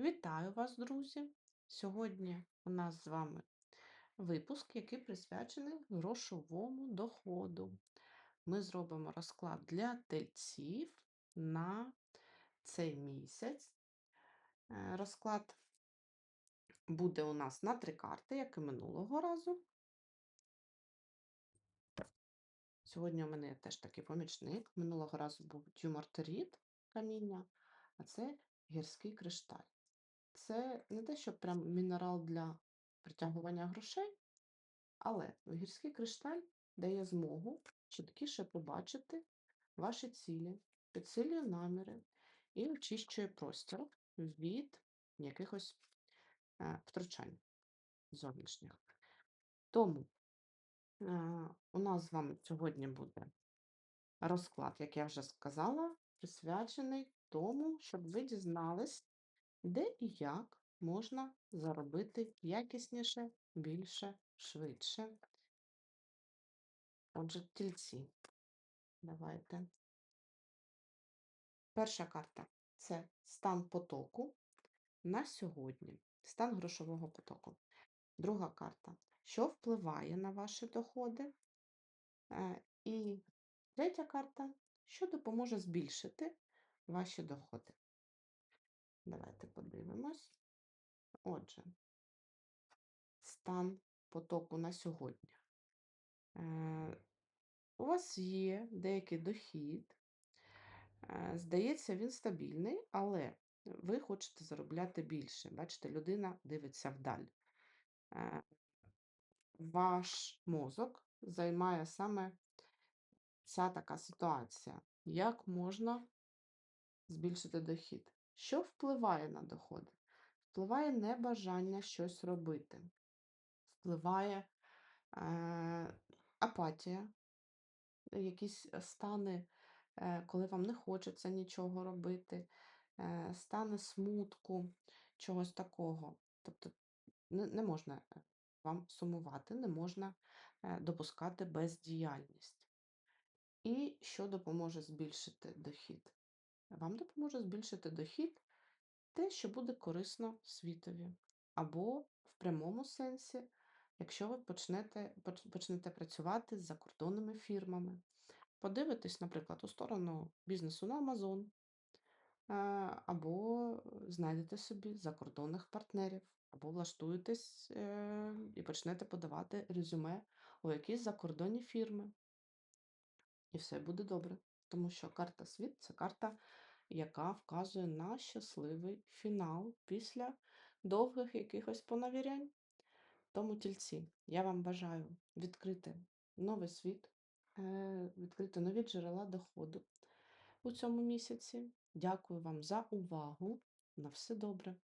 Вітаю вас, друзі! Сьогодні у нас з вами випуск, який присвячений грошовому доходу. Ми зробимо розклад для тельців на цей місяць. Е, Розклад буде у нас на три карти, як і минулого разу. Сьогодні у мене теж такий помічник. Минулого разу був дюмартеріт каміння, а це гірський кришталь. Це не те, що прям мінерал для притягування грошей, але гірський кришталь дає змогу чіткіше побачити ваші цілі, підсилює наміри і очищує простір від якихось е, втручань зовнішніх. Тому е, у нас з вами сьогодні буде розклад, як я вже сказала, присвячений тому, щоб ви дізнались, де і як можна заробити якісніше, більше, швидше. Отже, тільці. Давайте. Перша карта це стан потоку на сьогодні, стан грошового потоку. Друга карта що впливає на ваші доходи. Е, І третя карта, що допоможе збільшити ваші доходи. Давайте подивимось. Отже, стан потоку на сьогодні. Е, У вас є деякий дохід, е, здається, він стабільний, але ви хочете заробляти більше. Бачите, людина дивиться вдаль. Е, Ваш мозок займає саме ця така ситуація. Як можна збільшити дохід? Що впливає на доходи? Впливає небажання щось робити, впливає е, апатія, якісь стани, е, коли вам не хочеться нічого робити, е, стани смутку, чогось такого. Тобто не, не можна е, вам сумувати, не можна е, допускати бездіяльність. І що допоможе збільшити дохід? Вам допоможе збільшити дохід те, що буде корисно світові, або в прямому сенсі, якщо ви почнете, почнете працювати з закордонними фірмами. Подивитесь, наприклад, у сторону бізнесу на Amazon, е, або знайдете собі закордонних партнерів, або влаштуєтесь е, і почнете подавати резюме у якісь закордонні фірми. І все буде добре. Тому що карта світ це карта, яка вказує на щасливий фінал після довгих якихось понавірянь. Тому тільці, я вам бажаю відкрити новий світ, е, відкрити нові джерела доходу у цьому місяці. Дякую вам за увагу. На все добре.